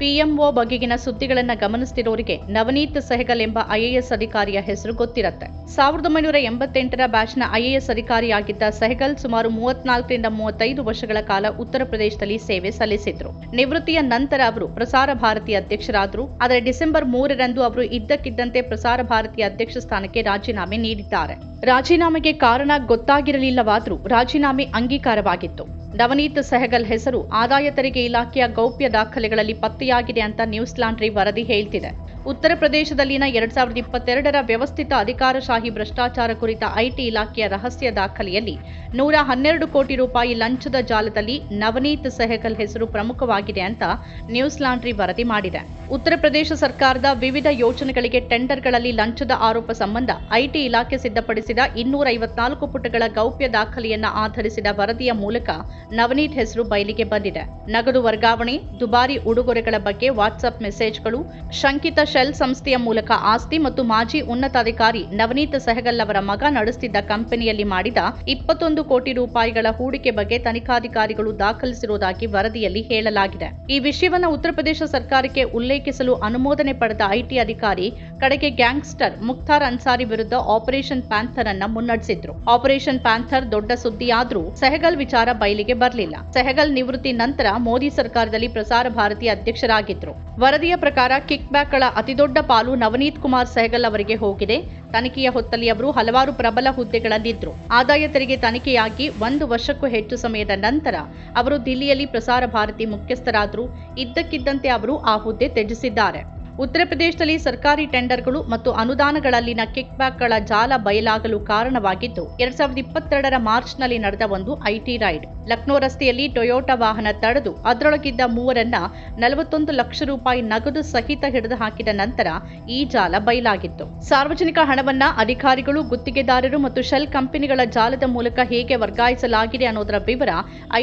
PMO ಬಗೆಗಿನ ಸುದ್ದಿಗಳನ್ನ ಗಮನಿಸ್ತಿರೋರಿಗೆ ನವನೀತ್ ಸೆಹಗಲ್ ಎಂಬ IAS ಅಧಿಕಾರಿಯ ಹೆಸರು ಗೊತ್ತಿರತ್ತೆ. ಸಾವಿರದ ಒಂಬೈನೂರ ಎಂಬತ್ತೆಂಟರ ಬ್ಯಾಚ್ನ ಐಎಎಸ್ ಅಧಿಕಾರಿಯಾಗಿದ್ದ ಸೆಹಗಲ್ ಸುಮಾರು ಮೂವತ್ನಾಲ್ಕರಿಂದ ಮೂವತ್ತೈದು ವರ್ಷಗಳ ಕಾಲ ಉತ್ತರ ಪ್ರದೇಶದಲ್ಲಿ ಸೇವೆ ಸಲ್ಲಿಸಿದ್ರು. ನಿವೃತ್ತಿಯ ನಂತರ ಅವರು ಪ್ರಸಾರ ಭಾರತಿ ಅಧ್ಯಕ್ಷರಾದರು. ಆದರೆ ಡಿಸೆಂಬರ್ ಮೂರರಂದು ಅವರು ಇದ್ದಕ್ಕಿದ್ದಂತೆ ಪ್ರಸಾರ ಭಾರತಿ ಅಧ್ಯಕ್ಷ ಸ್ಥಾನಕ್ಕೆ ರಾಜೀನಾಮೆ ನೀಡಿದ್ದಾರೆ. ರಾಜೀನಾಮೆಗೆ ಕಾರಣ ಗೊತ್ತಾಗಿರಲಿಲ್ಲವಾದರೂ ರಾಜೀನಾಮೆ ಅಂಗೀಕಾರವಾಗಿತ್ತು. ನವನೀತ್ ಸೆಹಗಲ್ ಹೆಸರು ಆದಾಯ ತೆರಿಗೆ ಇಲಾಖೆಯ ಗೌಪ್ಯ ದಾಖಲೆಗಳಲ್ಲಿ ಪತ್ತೆಯಾಗಿದೆ ಅಂತ ನ್ಯೂಸ್ ಲಾಂಡ್ರಿ ವರದಿ ಹೇಳ್ತಿದೆ. ಉತ್ತರ ಪ್ರದೇಶದಲ್ಲಿನ ಎರಡ್ ಸಾವಿರದ ಇಪ್ಪತ್ತೆರಡರ ವ್ಯವಸ್ಥಿತ ಅಧಿಕಾರಶಾಹಿ ಭ್ರಷ್ಟಾಚಾರ ಕುರಿತ ಐಟಿ ಇಲಾಖೆಯ ರಹಸ್ಯ ದಾಖಲೆಯಲ್ಲಿ ನೂರ ಹನ್ನೆರಡು ಕೋಟಿ ರೂಪಾಯಿ ಲಂಚದ ಜಾಲದಲ್ಲಿ ನವನೀತ್ ಸೆಹಗಲ್ ಹೆಸರು ಪ್ರಮುಖವಾಗಿದೆ ಅಂತ ನ್ಯೂಸ್ ಲಾಂಡ್ರಿ ವರದಿ ಮಾಡಿದೆ. ಉತ್ತರ ಪ್ರದೇಶ ಸರ್ಕಾರದ ವಿವಿಧ ಯೋಜನೆಗಳಿಗೆ ಟೆಂಡರ್ಗಳಲ್ಲಿ ಲಂಚದ ಆರೋಪ ಸಂಬಂಧ ಐಟಿ ಇಲಾಖೆ ಸಿದ್ಧಪಡಿಸಿದ ಇನ್ನೂರ ಐವತ್ನಾಲ್ಕು ಪುಟಗಳ ಗೌಪ್ಯ ದಾಖಲೆಯನ್ನ ಆಧರಿಸಿದ ವರದಿಯ ಮೂಲಕ ನವನೀತ್ ಹೆಸರು ಬಯಲಿಗೆ ಬಂದಿದೆ. ನಗದು ವರ್ಗಾವಣೆ, ದುಬಾರಿ ಉಡುಗೊರೆಗಳ ಬಗ್ಗೆ ವಾಟ್ಸ್ಆಪ್ ಮೆಸೇಜ್ಗಳು, ಶಂಕಿತ ಶೆಲ್ ಸಂಸ್ಥೆಯ ಮೂಲಕ ಆಸ್ತಿ ಮತ್ತು ಮಾಜಿ ಉನ್ನತಾಧಿಕಾರಿ ನವನೀತ್ ಸೆಹಗಲ್ ಅವರ ಮಗ ನಡೆಸುತ್ತಿದ್ದ ಕಂಪನಿಯಲ್ಲಿ ಮಾಡಿದ ಇಪ್ಪತ್ತೊಂದು ಕೋಟಿ ರೂಪಾಯಿಗಳ ಹೂಡಿಕೆ ಬಗ್ಗೆ ತನಿಖಾಧಿಕಾರಿಗಳು ದಾಖಲಿಸಿರುವುದಾಗಿ ವರದಿಯಲ್ಲಿ ಹೇಳಲಾಗಿದೆ. ಈ ವಿಷಯವನ್ನು ಉತ್ತರ ಪ್ರದೇಶ ಸರ್ಕಾರಕ್ಕೆ ಉಲ್ಲೇಖಿಸಲು ಅನುಮೋದನೆ ಪಡೆದ ಐಟಿ ಅಧಿಕಾರಿ ಕಡೆಗೆ ಗ್ಯಾಂಗ್ಸ್ಟರ್ ಮುಖ್ತಾರ್ ಅನ್ಸಾರಿ ವಿರುದ್ಧ ಆಪರೇಷನ್ ಪ್ಯಾಂಥರ್ ಅನ್ನ ಮುನ್ನಡೆಸಿದ್ರು. ಆಪರೇಷನ್ ಪ್ಯಾಂಥರ್ ದೊಡ್ಡ ಸುದ್ದಿಯಾದ್ರೂ ಸೆಹಗಲ್ ವಿಚಾರ ಬಯಲಿಗೆ ಬರಲಿಲ್ಲ. ಸೆಹಗಲ್ ನಿವೃತ್ತಿ ನಂತರ ಮೋದಿ ಸರ್ಕಾರದಲ್ಲಿ ಪ್ರಸಾರ ಭಾರತಿ ಅಧ್ಯಕ್ಷರಾಗಿದ್ರು. ವರದಿಯ ಪ್ರಕಾರ ಕಿಕ್ ಬ್ಯಾಕ್ಗಳ ಅತಿದೊಡ್ಡ ಪಾಲು ನವನೀತ್ ಕುಮಾರ್ ಸೆಹಗಲ್ ಅವರಿಗೆ ಹೋಗಿದೆ. ತನಿಖೆಯ ಹೊತ್ತಲ್ಲಿ ಅವರು ಹಲವಾರು ಪ್ರಬಲ ಹುದ್ದೆಗಳಲ್ಲಿದ್ದರು ಆದಾಯ ತೆರಿಗೆ ತನಿಖೆಯಾಗಿ ಒಂದು ವರ್ಷಕ್ಕೂ ಹೆಚ್ಚು ಸಮಯದ ನಂತರ ಅವರು ದಿಲ್ಲಿಯಲ್ಲಿ ಪ್ರಸಾರ ಭಾರತಿ ಮುಖ್ಯಸ್ಥರಾದರು, ಇದ್ದಕ್ಕಿದ್ದಂತೆ ಅವರು ಆ ಹುದ್ದೆ ತ್ಯಜಿಸಿದ್ದಾರೆ. ಉತ್ತರ ಪ್ರದೇಶದಲ್ಲಿ ಸರ್ಕಾರಿ ಟೆಂಡರ್ಗಳು ಮತ್ತು ಅನುದಾನಗಳಲ್ಲಿನ ಕಿಕ್ ಬ್ಯಾಕ್ಗಳ ಜಾಲ ಬಯಲಾಗಲು ಕಾರಣವಾಗಿದ್ದು, ಎರಡ್ ಸಾವಿರದ ಇಪ್ಪತ್ತೆರಡರ ಮಾರ್ಚ್ನಲ್ಲಿ ನಡೆದ ಒಂದು ಐಟಿ ರೈಡ್. ಲಕ್ನೋ ರಸ್ತೆಯಲ್ಲಿ ಟೊಯೋಟಾ ವಾಹನ ತಡೆದು ಅದರೊಳಗಿದ್ದ ಮೂವರನ್ನ ನಲವತ್ತೊಂದು ಲಕ್ಷ ರೂಪಾಯಿ ನಗದು ಸಹಿತ ಹಿಡಿದು ಹಾಕಿದ ನಂತರ ಈ ಜಾಲ ಬಯಲಾಗಿತ್ತು. ಸಾರ್ವಜನಿಕ ಹಣವನ್ನ ಅಧಿಕಾರಿಗಳು, ಗುತ್ತಿಗೆದಾರರು ಮತ್ತು ಶೆಲ್ ಕಂಪನಿಗಳ ಜಾಲದ ಮೂಲಕ ಹೇಗೆ ವರ್ಗಾಯಿಸಲಾಗಿದೆ ಅನ್ನೋದರ ವಿವರ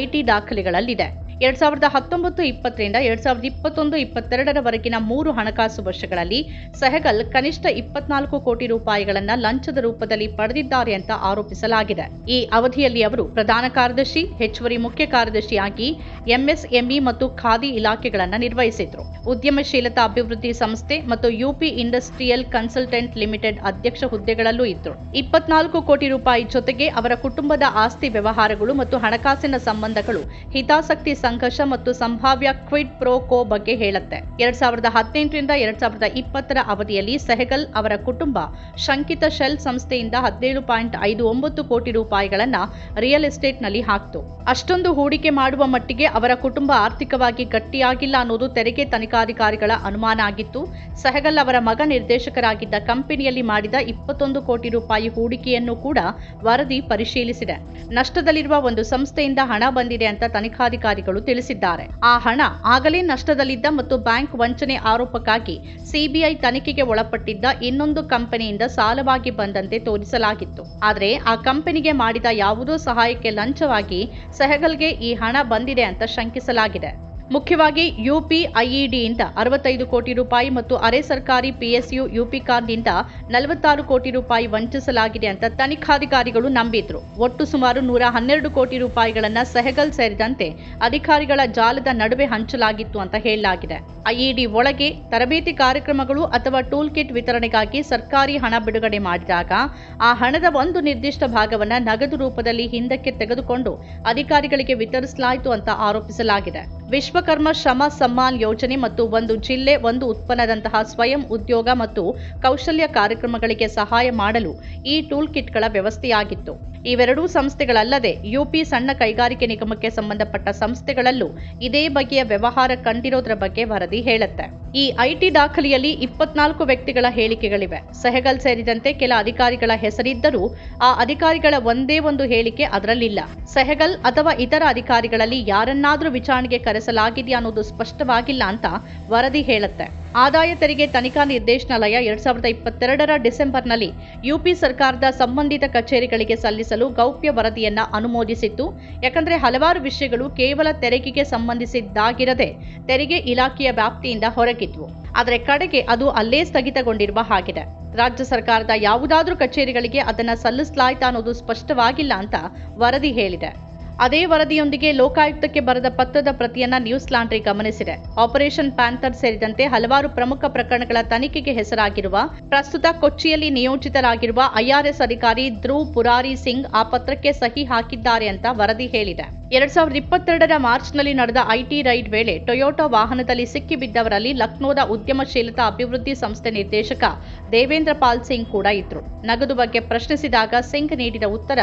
ಐಟಿ ದಾಖಲೆಗಳಲ್ಲಿದೆ. ಎರಡ್ ಸಾವಿರದ ಹತ್ತೊಂಬತ್ತು ಇಪ್ಪತ್ತರಿಂದ ಎರಡ್ ಸಾವಿರದ ಇಪ್ಪತ್ತೊಂದು ಇಪ್ಪತ್ತೆರಡರವರೆಗಿನ ಮೂರು ಹಣಕಾಸು ವರ್ಷಗಳಲ್ಲಿ ಸೆಹಗಲ್ ಕನಿಷ್ಠ ಇಪ್ಪತ್ನಾಲ್ಕು ಕೋಟಿ ರೂಪಾಯಿಗಳನ್ನು ಲಂಚದ ರೂಪದಲ್ಲಿ ಪಡೆದಿದ್ದಾರೆ ಅಂತ ಆರೋಪಿಸಲಾಗಿದೆ. ಈ ಅವಧಿಯಲ್ಲಿ ಅವರು ಪ್ರಧಾನ ಕಾರ್ಯದರ್ಶಿ, ಹೆಚ್ಚುವರಿ ಮುಖ್ಯ ಕಾರ್ಯದರ್ಶಿಯಾಗಿ ಎಂಎಸ್ಎಂಇ ಮತ್ತು ಖಾದಿ ಇಲಾಖೆಗಳನ್ನು ನಿರ್ವಹಿಸಿದ್ರು. ಉದ್ಯಮಶೀಲತಾ ಅಭಿವೃದ್ಧಿ ಸಂಸ್ಥೆ ಮತ್ತು ಯುಪಿ ಇಂಡಸ್ಟ್ರಿಯಲ್ ಕನ್ಸಲ್ಟೆಂಟ್ ಲಿಮಿಟೆಡ್ ಅಧ್ಯಕ್ಷ ಹುದ್ದೆಗಳಲ್ಲೂ ಇದ್ರು. ಇಪ್ಪತ್ನಾಲ್ಕು ಕೋಟಿ ರೂಪಾಯಿ ಜೊತೆಗೆ ಅವರ ಕುಟುಂಬದ ಆಸ್ತಿ ವ್ಯವಹಾರಗಳು ಮತ್ತು ಹಣಕಾಸಿನ ಸಂಬಂಧಗಳು ಹಿತಾಸಕ್ತಿ ಸಂಘರ್ಷ ಮತ್ತು ಸಂಭಾವ್ಯ ಕ್ವಿಡ್ ಪ್ರೋ ಕೋ ಬಗ್ಗೆ ಹೇಳುತ್ತೆ. ಎರಡ್ ಸಾವಿರದ ಹದಿನೆಂಟರಿಂದ ಎರಡ್ ಸಾವಿರದ ಇಪ್ಪತ್ತರ ಅವಧಿಯಲ್ಲಿ ಸೆಹಗಲ್ ಅವರ ಕುಟುಂಬ ಶಂಕಿತ ಶೆಲ್ ಸಂಸ್ಥೆಯಿಂದ ಹದಿನೇಳು ಪಾಯಿಂಟ್ ಐದು ಒಂಬತ್ತು ಕೋಟಿ ರೂಪಾಯಿಗಳನ್ನ ರಿಯಲ್ ಎಸ್ಟೇಟ್ನಲ್ಲಿ ಹಾಕ್ತು. ಅಷ್ಟೊಂದು ಹೂಡಿಕೆ ಮಾಡುವ ಮಟ್ಟಿಗೆ ಅವರ ಕುಟುಂಬ ಆರ್ಥಿಕವಾಗಿ ಗಟ್ಟಿಯಾಗಿಲ್ಲ ಅನ್ನೋದು ತೆರಿಗೆ ತನಿಖಾಧಿಕಾರಿಗಳ ಅನುಮಾನ ಆಗಿತ್ತು. ಸೆಹಗಲ್ ಅವರ ಮಗ ನಿರ್ದೇಶಕರಾಗಿದ್ದ ಕಂಪನಿಯಲ್ಲಿ ಮಾಡಿದ ಇಪ್ಪತ್ತೊಂದು ಕೋಟಿ ರೂಪಾಯಿ ಹೂಡಿಕೆಯನ್ನು ಕೂಡ ವರದಿ ಪರಿಶೀಲಿಸಿದೆ. ನಷ್ಟದಲ್ಲಿರುವ ಒಂದು ಸಂಸ್ಥೆಯಿಂದ ಹಣ ಬಂದಿದೆ ಅಂತ ತನಿಖಾಧಿಕಾರಿಗಳು ತಿಳಿಸಿದ್ದಾರೆ. ಆ ಹಣ ಆಗಲೇ ನಷ್ಟದಲ್ಲಿದ್ದ ಮತ್ತು ಬ್ಯಾಂಕ್ ವಂಚನೆ ಆರೋಪಕ್ಕಾಗಿ ಸಿಬಿಐ ತನಿಖೆಗೆ ಒಳಪಟ್ಟಿದ್ದ ಇನ್ನೊಂದು ಕಂಪನಿಯಿಂದ ಸಾಲವಾಗಿ ಬಂದಂತೆ ತೋರಿಸಲಾಗಿತ್ತು. ಆದರೆ ಆ ಕಂಪನಿಗೆ ಮಾಡಿದ ಯಾವುದೋ ಸಹಾಯಕ್ಕೆ ಲಂಚವಾಗಿ ಸೆಹಗಲ್ಗೆ ಈ ಹಣ ಬಂದಿದೆ ಅಂತ ಶಂಕಿಸಲಾಗಿದೆ. ಮುಖ್ಯವಾಗಿ ಯುಪಿಐಇಡಿಯಿಂದ ಅರವತ್ತೈದು ಕೋಟಿ ರೂಪಾಯಿ ಮತ್ತು ಅರೆ ಸರ್ಕಾರಿ ಪಿಎಸ್ಯು ಯುಪಿ ಕಾರ್ಡ್ನಿಂದ ನಲವತ್ತಾರು ಕೋಟಿ ರೂಪಾಯಿ ವಂಚಿಸಲಾಗಿದೆ ಅಂತ ತನಿಖಾಧಿಕಾರಿಗಳು ನಂಬಿದ್ರು. ಒಟ್ಟು ಸುಮಾರು ನೂರ ಹನ್ನೆರಡು ಕೋಟಿ ರೂಪಾಯಿಗಳನ್ನ ಸೆಹಗಲ್ ಸೇರಿದಂತೆ ಅಧಿಕಾರಿಗಳ ಜಾಲದ ನಡುವೆ ಹಂಚಲಾಗಿತ್ತು ಅಂತ ಹೇಳಲಾಗಿದೆ. ಐಇಡಿ ಒಳಗೆ ತರಬೇತಿ ಕಾರ್ಯಕ್ರಮಗಳು ಅಥವಾ ಟೂಲ್ ಕಿಟ್ ವಿತರಣೆಗಾಗಿ ಸರ್ಕಾರಿ ಹಣ ಬಿಡುಗಡೆ ಮಾಡಿದಾಗ ಆ ಹಣದ ಒಂದು ನಿರ್ದಿಷ್ಟ ಭಾಗವನ್ನು ನಗದು ರೂಪದಲ್ಲಿ ಹಿಂದಕ್ಕೆ ತೆಗೆದುಕೊಂಡು ಅಧಿಕಾರಿಗಳಿಗೆ ವಿತರಿಸಲಾಯಿತು ಅಂತ ಆರೋಪಿಸಲಾಗಿದೆ. ವಿಶ್ವಕರ್ಮ ಶ್ರಮ ಸಮ್ಮಾನ್ ಯೋಜನೆ ಮತ್ತು ಒಂದು ಜಿಲ್ಲೆ, ಒಂದು ಉತ್ಪನ್ನದಂತಹ ಸ್ವಯಂ ಉದ್ಯೋಗ ಮತ್ತು ಕೌಶಲ್ಯ ಕಾರ್ಯಕ್ರಮಗಳಿಗೆ ಸಹಾಯ ಮಾಡಲು ಈ ಟೂಲ್ ಕಿಟ್ಗಳ ವ್ಯವಸ್ಥೆಯಾಗಿತ್ತು. ಇವೆರಡೂ ಸಂಸ್ಥೆಗಳಲ್ಲದೆ ಯುಪಿ ಸಣ್ಣ ಕೈಗಾರಿಕೆ ನಿಗಮಕ್ಕೆ ಸಂಬಂಧಪಟ್ಟ ಸಂಸ್ಥೆಗಳಲ್ಲೂ ಇದೇ ಬಗೆಯ ವ್ಯವಹಾರ ಕಂಡಿರೋದ್ರ ಬಗ್ಗೆ ವರದಿ ಹೇಳುತ್ತೆ. ಈ ಐಟಿ ದಾಖಲೆಯಲ್ಲಿ ಇಪ್ಪತ್ನಾಲ್ಕು ವ್ಯಕ್ತಿಗಳ ಹೇಳಿಕೆಗಳಿವೆ. ಸೆಹಗಲ್ ಸೇರಿದಂತೆ ಕೆಲ ಅಧಿಕಾರಿಗಳ ಹೆಸರಿದ್ದರೂ ಆ ಅಧಿಕಾರಿಗಳ ಒಂದೇ ಒಂದು ಹೇಳಿಕೆ ಅದರಲ್ಲಿಲ್ಲ. ಸೆಹಗಲ್ ಅಥವಾ ಇತರ ಅಧಿಕಾರಿಗಳಲ್ಲಿ ಯಾರನ್ನಾದರೂ ವಿಚಾರಣೆಗೆ ಕರೆಸಲಾಗಿದೆಯಾ ಅನ್ನೋದು ಸ್ಪಷ್ಟವಾಗಿಲ್ಲ ಅಂತ ವರದಿ ಹೇಳುತ್ತೆ. ಆದಾಯ ತೆರಿಗೆ ತನಿಖಾ ನಿರ್ದೇಶನಾಲಯ ಎರಡ್ ಸಾವಿರದ ಇಪ್ಪತ್ತೆರಡರ ಡಿಸೆಂಬರ್ನಲ್ಲಿ ಯುಪಿ ಸರ್ಕಾರದ ಸಂಬಂಧಿತ ಕಚೇರಿಗಳಿಗೆ ಸಲ್ಲಿಸಲು ಗೌಪ್ಯ ವರದಿಯನ್ನ ಅನುಮೋದಿಸಿತ್ತು. ಯಾಕಂದ್ರೆ ಹಲವಾರು ವಿಷಯಗಳು ಕೇವಲ ತೆರಿಗೆಗೆ ಸಂಬಂಧಿಸಿದ್ದಾಗಿರದೆ ತೆರಿಗೆ ಇಲಾಖೆಯ ವ್ಯಾಪ್ತಿಯಿಂದ ಹೊರಗಿದ್ವು. ಆದರೆ ಕಡೆಗೆ ಅದು ಅಲ್ಲೇ ಸ್ಥಗಿತಗೊಂಡಿರುವ ಹಾಗಿದೆ. ರಾಜ್ಯ ಸರ್ಕಾರದ ಯಾವುದಾದ್ರೂ ಕಚೇರಿಗಳಿಗೆ ಅದನ್ನ ಸಲ್ಲಿಸಲಾಯ್ತಾ ಅನ್ನೋದು ಸ್ಪಷ್ಟವಾಗಿಲ್ಲ ಅಂತ ವರದಿ ಹೇಳಿದೆ. ಅದೇ ವರದಿಯೊಂದಿಗೆ ಲೋಕಾಯುಕ್ತಕ್ಕೆ ಬರೆದ ಪತ್ರದ ಪ್ರತಿಯನ್ನ ನ್ಯೂಸ್ ಲಾಂಡ್ರಿ ಗಮನಿಸಿದೆ. ಆಪರೇಷನ್ ಪ್ಯಾಂಥರ್ ಸೇರಿದಂತೆ ಹಲವಾರು ಪ್ರಮುಖ ಪ್ರಕರಣಗಳ ತನಿಖೆಗೆ ಹೆಸರಾಗಿರುವ, ಪ್ರಸ್ತುತ ಕೊಚ್ಚಿಯಲ್ಲಿ ನಿಯೋಜಿತರಾಗಿರುವ ಐಆರ್ಎಸ್ ಅಧಿಕಾರಿ ಧ್ರುವ್ ಪುರಾರಿ ಸಿಂಗ್ ಆ ಪತ್ರಕ್ಕೆ ಸಹಿ ಹಾಕಿದ್ದಾರೆ ಅಂತ ವರದಿ ಹೇಳಿದೆ. ಎರಡ್ ಸಾವಿರದ ಇಪ್ಪತ್ತೆರಡರ ಮಾರ್ಚ್ನಲ್ಲಿ ನಡೆದ ಐಟಿ ರೈಡ್ ವೇಳೆ ಟೊಯೋಟೋ ವಾಹನದಲ್ಲಿ ಸಿಕ್ಕಿಬಿದ್ದವರಲ್ಲಿ ಲಕ್ನೋದ ಉದ್ಯಮಶೀಲತಾ ಅಭಿವೃದ್ಧಿ ಸಂಸ್ಥೆ ನಿರ್ದೇಶಕ ದೇವೇಂದ್ರ ಪಾಲ್ ಸಿಂಗ್ ಕೂಡ ಇದ್ರು. ನಗದು ಬಗ್ಗೆ ಪ್ರಶ್ನಿಸಿದಾಗ ಸಿಂಗ್ ನೀಡಿದ ಉತ್ತರ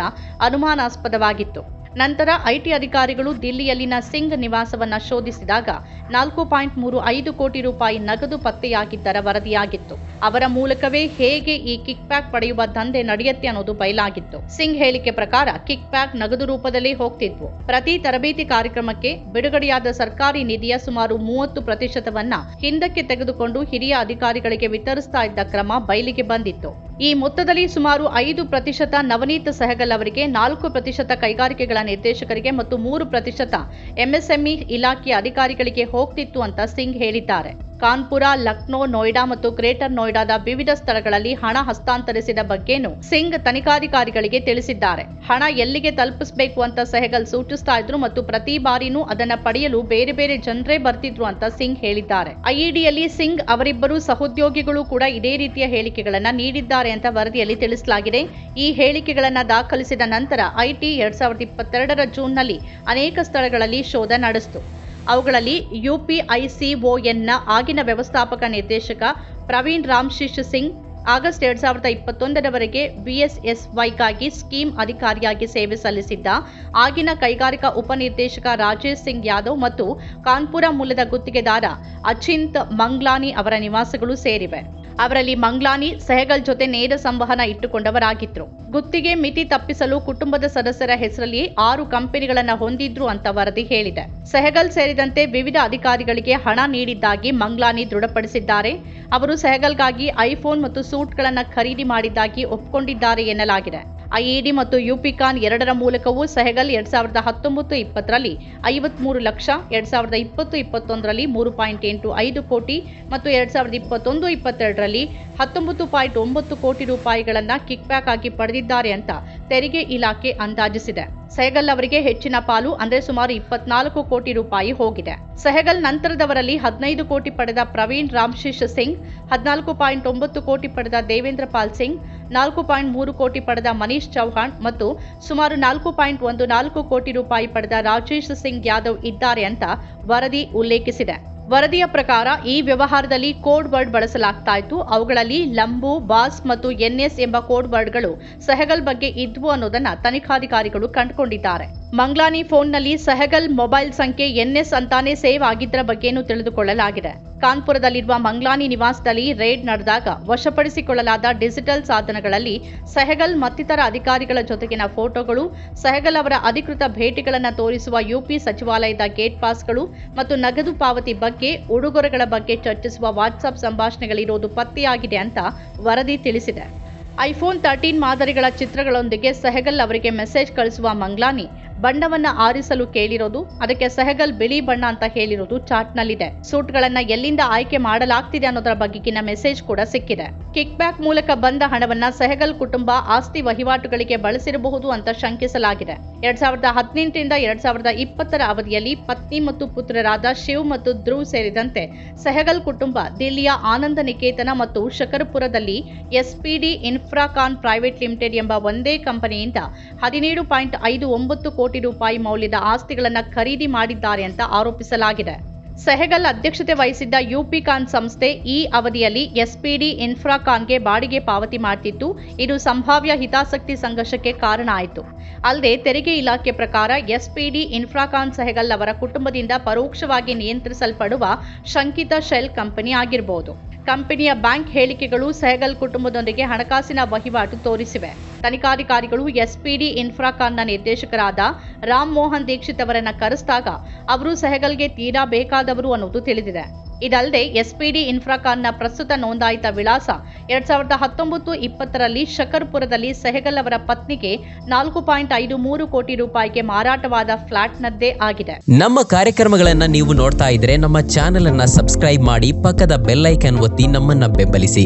ಅನುಮಾನಾಸ್ಪದವಾಗಿತ್ತು. ನಂತರ ಐಟಿ ಅಧಿಕಾರಿಗಳು ದಿಲ್ಲಿಯಲ್ಲಿನ ಸಿಂಗ್ ನಿವಾಸವನ್ನ ಶೋಧಿಸಿದಾಗ ನಾಲ್ಕು ಪಾಯಿಂಟ್ ಮೂರು ಐದು ಕೋಟಿ ರೂಪಾಯಿ ನಗದು ಪತ್ತೆಯಾಗಿದ್ದರ ವರದಿಯಾಗಿತ್ತು. ಅವರ ಮೂಲಕವೇ ಹೇಗೆ ಈ ಕಿಕ್ ಪ್ಯಾಕ್ ಪಡೆಯುವ ದಂಧೆ ನಡೆಯುತ್ತೆ ಅನ್ನೋದು ಬಯಲಾಗಿತ್ತು. ಸಿಂಗ್ ಹೇಳಿಕೆ ಪ್ರಕಾರ ಕಿಕ್ ಪ್ಯಾಕ್ ನಗದು ರೂಪದಲ್ಲಿ ಹೋಗ್ತಿದ್ವು. ಪ್ರತಿ ತರಬೇತಿ ಕಾರ್ಯಕ್ರಮಕ್ಕೆ ಬಿಡುಗಡೆಯಾದ ಸರ್ಕಾರಿ ನಿಧಿಯ ಸುಮಾರು ಮೂವತ್ತು ಪ್ರತಿಶತವನ್ನ ಹಿಂದಕ್ಕೆ ತೆಗೆದುಕೊಂಡು ಹಿರಿಯ ಅಧಿಕಾರಿಗಳಿಗೆ ವಿತರಿಸ್ತಾ ಇದ್ದ ಕ್ರಮ ಬಯಲಿಗೆ ಬಂದಿತ್ತು. ಈ ಮೊತ್ತದಲ್ಲಿ ಸುಮಾರು ಐದು ಪ್ರತಿಶತ ನವನೀತ್ ಸಹಗಲ್ ಅವರಿಗೆ, ನಾಲ್ಕು ಪ್ರತಿಶತ ಕೈಗಾರಿಕೆಗಳ ನಿರ್ದೇಶಕರಿಗೆ ಮತ್ತು ಮೂರು ಪ್ರತಿಶತ ಎಂಎಸ್ಎಂಇ ಇಲಾಖೆಯ ಅಧಿಕಾರಿಗಳಿಗೆ ಹೋಗ್ತಿತ್ತು ಅಂತ ಸಿಂಗ್ ಹೇಳಿದ್ದಾರೆ. ಕಾನ್ಪುರ, ಲಕ್ನೋ, ನೋಯ್ಡಾ ಮತ್ತು ಗ್ರೇಟರ್ ನೋಯ್ಡಾದ ವಿವಿಧ ಸ್ಥಳಗಳಲ್ಲಿ ಹಣ ಹಸ್ತಾಂತರಿಸಿದ ಬಗ್ಗೆನೂ ಸಿಂಗ್ ತನಿಖಾಧಿಕಾರಿಗಳಿಗೆ ತಿಳಿಸಿದ್ದಾರೆ. ಹಣ ಎಲ್ಲಿಗೆ ತಲುಪಿಸಬೇಕು ಅಂತ ಸೆಹಗಲ್ ಸೂಚಿಸ್ತಾ ಇದ್ರು ಮತ್ತು ಪ್ರತಿ ಬಾರಿನೂ ಅದನ್ನ ಪಡೆಯಲು ಬೇರೆ ಬೇರೆ ಜನರೇ ಬರ್ತಿದ್ರು ಅಂತ ಸಿಂಗ್ ಹೇಳಿದ್ದಾರೆ. ಐಇಡಿಯಲ್ಲಿ ಸಿಂಗ್ ಅವರಿಬ್ಬರು ಸಹೋದ್ಯೋಗಿಗಳು ಕೂಡ ಇದೇ ರೀತಿಯ ಹೇಳಿಕೆಗಳನ್ನ ನೀಡಿದ್ದಾರೆ ಅಂತ ವರದಿಯಲ್ಲಿ ತಿಳಿಸಲಾಗಿದೆ. ಈ ಹೇಳಿಕೆಗಳನ್ನ ದಾಖಲಿಸಿದ ನಂತರ ಐಟಿ ಎರಡ್ ಸಾವಿರದ ಇಪ್ಪತ್ತೆರಡರ ಜೂನ್ನಲ್ಲಿ ಅನೇಕ ಸ್ಥಳಗಳಲ್ಲಿ ಶೋಧ ನಡೆಸಿತು. ಅವುಗಳಲ್ಲಿ ಯುಪಿಐಸಿಒಎನ್ನ ಆಗಿನ ವ್ಯವಸ್ಥಾಪಕ ನಿರ್ದೇಶಕ ಪ್ರವೀಣ್ ರಾಮ್ಶಿಶ್ ಸಿಂಗ್, ಆಗಸ್ಟ್ ಎರಡ್ ಸಾವಿರದ ಇಪ್ಪತ್ತೊಂದರವರೆಗೆ ಬಿಎಸ್ಎಸ್ವೈಗಾಗಿ ಸ್ಕೀಮ್ ಅಧಿಕಾರಿಯಾಗಿ ಸೇವೆ ಸಲ್ಲಿಸಿದ್ದ ಆಗಿನ ಕೈಗಾರಿಕಾ ಉಪನಿರ್ದೇಶಕ ರಾಜೇಶ್ ಸಿಂಗ್ ಯಾದವ್ ಮತ್ತು ಕಾನ್ಪುರ ಮೂಲದ ಗುತ್ತಿಗೆದಾರ ಅಚಿಂತ್ ಮಂಗ್ಲಾನಿ ಅವರ ನಿವಾಸಗಳು ಸೇರಿವೆ. ಅವರಲ್ಲಿ ಮಂಗ್ಲಾನಿ, ಸೆಹಗಲ್ ಜೊತೆ ನೇರ ಸಂವಹನ ಇಟ್ಟುಕೊಂಡವರಾಗಿದ್ರು. ಗುತ್ತಿಗೆ ಮಿತಿ ತಪ್ಪಿಸಲು ಕುಟುಂಬದ ಸದಸ್ಯರ ಹೆಸರಲ್ಲಿ ಆರು ಕಂಪನಿಗಳನ್ನ ಹೊಂದಿದ್ರು ಅಂತ ವರದಿ ಹೇಳಿದೆ. ಸೆಹಗಲ್ ಸೇರಿದಂತೆ ವಿವಿಧ ಅಧಿಕಾರಿಗಳಿಗೆ ಹಣ ನೀಡಿದ್ದಾಗಿ ಮಂಗ್ಲಾನಿ ದೃಢಪಡಿಸಿದ್ದಾರೆ. ಅವರು ಸೆಹಗಲ್ಗಾಗಿ ಐಫೋನ್ ಮತ್ತು ಸೂಟ್ಗಳನ್ನು ಖರೀದಿ ಮಾಡಿದ್ದಾಗಿ ಒಪ್ಪಿಕೊಂಡಿದ್ದಾರೆ ಎನ್ನಲಾಗಿದೆ. ಐಇಡಿ ಮತ್ತು ಯುಪಿಕಾನ್ ಎರಡರ ಮೂಲಕವೂ ಸೆಹಗಲ್ ಎರಡ್ ಸಾವಿರದ ಹತ್ತೊಂಬತ್ತು ಇಪ್ಪತ್ತರಲ್ಲಿ ಐವತ್ಮೂರು ಲಕ್ಷ ಎರಡ್ ಸಾವಿರದ ಇಪ್ಪತ್ತು ಇಪ್ಪತ್ತೊಂದರಲ್ಲಿ ಮೂರು ಪಾಯಿಂಟ್ ಎಂಟು ಐದು ಕೋಟಿ ಮತ್ತು ಎರಡ್ ಸಾವಿರದ ಇಪ್ಪತ್ತೊಂದು ಇಪ್ಪತ್ತೆರಡರಲ್ಲಿ ಹತ್ತೊಂಬತ್ತು ಪಾಯಿಂಟ್ ಒಂಬತ್ತು ಕೋಟಿ ರೂಪಾಯಿಗಳನ್ನು ಕಿಕ್ಬ್ಯಾಕ್ ಆಗಿ ಪಡೆದಿದ್ದಾರೆ ಅಂತ ತೆರಿಗೆ ಇಲಾಖೆ ಅಂದಾಜಿಸಿದೆ. ಸೆಹಗಲ್ ಅವರಿಗೆ ಹೆಚ್ಚಿನ ಪಾಲು, ಅಂದರೆ ಸುಮಾರು ಇಪ್ಪತ್ನಾಲ್ಕು ಕೋಟಿ ರೂಪಾಯಿ ಹೋಗಿದೆ. ಸೆಹಗಲ್ ನಂತರದವರಲ್ಲಿ ಹದಿನೈದು ಕೋಟಿ ಪಡೆದ ಪ್ರವೀಣ್ ರಾಮಶೇಷ್ ಸಿಂಗ್, ಹದಿನಾಲ್ಕು ಪಾಯಿಂಟ್ ಒಂಬತ್ತು ಕೋಟಿ ಪಡೆದ ದೇವೇಂದ್ರ ಪಾಲ್ ಸಿಂಗ್, ನಾಲ್ಕು ಪಾಯಿಂಟ್ ಮೂರು ಕೋಟಿ ಪಡೆದ ಮನೀಶ್ ಚೌಹಾಣ್ ಮತ್ತು ಸುಮಾರು ನಾಲ್ಕು ಪಾಯಿಂಟ್ ಒಂದು ನಾಲ್ಕು ಕೋಟಿ ರೂಪಾಯಿ ಪಡೆದ ರಾಜೇಶ್ ಸಿಂಗ್ ಯಾದವ್ ಇದ್ದಾರೆ ಅಂತ ವರದಿ ಉಲ್ಲೇಖಿಸಿದೆ. ವರದಿಯ ಪ್ರಕಾರ ಈ ವ್ಯವಹಾರದಲ್ಲಿ ಕೋಡ್ ವರ್ಡ್ ಬಳಸಲಾಗ್ತಾ ಇತ್ತು. ಅವುಗಳಲ್ಲಿ ಲಂಬು, ಬಾಸ್ ಮತ್ತು ಎನ್ಎಸ್ ಎಂಬ ಕೋಡ್ ವರ್ಡ್ಗಳು ಸೆಹಗಲ್ ಬಗ್ಗೆ ಇದ್ವು ಅನ್ನೋದನ್ನ ತನಿಖಾಧಿಕಾರಿಗಳು ಕಂಡುಕೊಂಡಿದ್ದಾರೆ. ಮಂಗ್ಲಾನಿ ಫೋನ್ನಲ್ಲಿ ಸೆಹಗಲ್ ಮೊಬೈಲ್ ಸಂಖ್ಯೆ ಎನ್ಎಸ್ ಅಂತಾನೆ ಸೇವ್ ಆಗಿದ್ದರ ಬಗ್ಗೆನೂ ತಿಳಿದುಕೊಳ್ಳಲಾಗಿದೆ. ಕಾನ್ಪುರದಲ್ಲಿರುವ ಮಂಗ್ಲಾನಿ ನಿವಾಸದಲ್ಲಿ ರೇಡ್ ನಡೆದಾಗ ವಶಪಡಿಸಿಕೊಳ್ಳಲಾದ ಡಿಜಿಟಲ್ ಸಾಧನಗಳಲ್ಲಿ ಸೆಹಗಲ್ ಮತ್ತಿತರ ಅಧಿಕಾರಿಗಳ ಜೊತೆಗಿನ ಫೋಟೋಗಳು, ಸೆಹಗಲ್ ಅವರ ಅಧಿಕೃತ ಭೇಟಿಗಳನ್ನು ತೋರಿಸುವ ಯುಪಿ ಸಚಿವಾಲಯದ ಗೇಟ್ ಪಾಸ್ಗಳು ಮತ್ತು ನಗದು ಪಾವತಿ ಬಗ್ಗೆ, ಉಡುಗೊರೆಗಳ ಬಗ್ಗೆ ಚರ್ಚಿಸುವ ವಾಟ್ಸಾಪ್ ಸಂಭಾಷಣೆಗಳಿರೋದು ಪತ್ತೆಯಾಗಿದೆ ಅಂತ ವರದಿ ತಿಳಿಸಿದೆ. ಐಫೋನ್ ತರ್ಟೀನ್ ಮಾದರಿಗಳ ಚಿತ್ರಗಳೊಂದಿಗೆ ಸೆಹಗಲ್ ಅವರಿಗೆ ಮೆಸೇಜ್ ಕಳಿಸುವ ಮಂಗ್ಲಾನಿ ಬಣ್ಣವನ್ನ ಆರಿಸಲು ಕೇಳಿರೋದು, ಅದಕ್ಕೆ ಸೆಹಗಲ್ ಬಿಳಿ ಬಣ್ಣ ಅಂತ ಹೇಳಿರೋದು ಚಾಟ್ನಲ್ಲಿದೆ. ಸೂಟ್ಗಳನ್ನ ಎಲ್ಲಿಂದ ಆಯ್ಕೆ ಮಾಡಲಾಗ್ತಿದೆ ಅನ್ನೋದರ ಬಗೆಗಿನ ಮೆಸೇಜ್ ಕೂಡ ಸಿಕ್ಕಿದೆ. ಕಿಕ್ ಬ್ಯಾಕ್ ಮೂಲಕ ಬಂದ ಹಣವನ್ನ ಸೆಹಗಲ್ ಕುಟುಂಬ ಆಸ್ತಿ ವಹಿವಾಟುಗಳಿಗೆ ಬಳಸಿರಬಹುದು ಅಂತ ಶಂಕಿಸಲಾಗಿದೆ. ಎರಡ್ ಸಾವಿರದ ಹದಿನೆಂಟರಿಂದ ಎರಡ್ ಸಾವಿರದ ಇಪ್ಪತ್ತರ ಅವಧಿಯಲ್ಲಿ ಪತ್ನಿ ಮತ್ತು ಪುತ್ರರಾದ ಶಿವ್ ಮತ್ತು ಧ್ರುವ್ ಸೇರಿದಂತೆ ಸೆಹಗಲ್ ಕುಟುಂಬ ದಿಲ್ಲಿಯ ಆನಂದ ನಿಕೇತನ ಮತ್ತು ಶಕರ್ಪುರದಲ್ಲಿ ಎಸ್ಪಿಡಿ ಇನ್ಫ್ರಾಕಾನ್ ಪ್ರೈವೇಟ್ ಲಿಮಿಟೆಡ್ ಎಂಬ ಒಂದೇ ಕಂಪನಿಯಿಂದ ಹದಿನೇಳು ಪಾಯಿಂಟ್ ಐದು ಒಂಬತ್ತು ಕೋಟಿ ರೂಪಾಯಿ ಮೌಲ್ಯದ ಆಸ್ತಿಗಳನ್ನು ಖರೀದಿ ಮಾಡಿದ್ದಾರೆ ಅಂತ ಆರೋಪಿಸಲಾಗಿದೆ. ಸೆಹಗಲ್ ಅಧ್ಯಕ್ಷತೆ ವಹಿಸಿದ್ದ ಯುಪಿಕಾನ್ ಸಂಸ್ಥೆ ಈ ಅವಧಿಯಲ್ಲಿ ಎಸ್ಪಿಡಿ ಇನ್ಫ್ರಾಕಾನ್ಗೆ ಬಾಡಿಗೆ ಪಾವತಿ ಮಾಡ್ತಿತ್ತು. ಇದು ಸಂಭಾವ್ಯ ಹಿತಾಸಕ್ತಿ ಸಂಘರ್ಷಕ್ಕೆ ಕಾರಣ ಆಯಿತು. ಅಲ್ಲದೆ ತೆರಿಗೆ ಇಲಾಖೆ ಪ್ರಕಾರ ಎಸ್ಪಿಡಿ ಇನ್ಫ್ರಾಕಾನ್ ಸೆಹಗಲ್ ಅವರ ಕುಟುಂಬದಿಂದ ಪರೋಕ್ಷವಾಗಿ ನಿಯಂತ್ರಿಸಲ್ಪಡುವ ಶಂಕಿತ ಶೆಲ್ ಕಂಪನಿ ಆಗಿರಬಹುದು ಕಂಪನಿಯ ಬ್ಯಾಂಕ್ ಹೇಳಿಕೆಗಳು ಸೆಹಗಲ್ ಕುಟುಂಬದೊಂದಿಗೆ ಹಣಕಾಸಿನ ವಹಿವಾಟು ತೋರಿಸಿವೆ. ತನಿಖಾಧಿಕಾರಿಗಳು ಎಸ್ಪಿಡಿ ಇನ್ಫ್ರಾಕಾನ್ನ ನಿರ್ದೇಶಕರಾದ ರಾಮ್ ಮೋಹನ್ ದೀಕ್ಷಿತ್ ಅವರನ್ನು ಕರೆಸಿದಾಗ, ಅವರು ಸೆಹಗಲ್ಗೆ ತೀರಾ ಬೇಕಾದವರು ಅನ್ನೋದು ತಿಳಿದಿದೆ. ಇದಲ್ಲದೆ ಎಸ್ಪಿಡಿ ಇನ್ಫ್ರಾಕಾನ್ನ ಪ್ರಸ್ತುತ ನೋಂದಾಯಿತ ವಿಳಾಸ ಎರಡ್ ಸಾವಿರದ ಹತ್ತೊಂಬತ್ತು ಇಪ್ಪತ್ತರಲ್ಲಿ ಶಕರ್ಪುರದಲ್ಲಿ ಸೆಹಗಲ್ ಅವರ ಪತ್ನಿಗೆ ನಾಲ್ಕು ಪಾಯಿಂಟ್ ಐದು ಮೂರು ಕೋಟಿ ರೂಪಾಯಿಗೆ ಮಾರಾಟವಾದ ಫ್ಲಾಟ್ನದ್ದೇ ಆಗಿದೆ. ನಮ್ಮ ಕಾರ್ಯಕ್ರಮಗಳನ್ನ ನೀವು ನೋಡ್ತಾ ಇದ್ರೆ ನಮ್ಮ ಚಾನೆಲ್ ಅನ್ನ ಸಬ್ಸ್ಕ್ರೈಬ್ ಮಾಡಿ ಪಕ್ಕದ ಬೆಲ್ಲೈಕನ್ ಒತ್ತಿ ನಮ್ಮನ್ನ ಬೆಂಬಲಿಸಿ.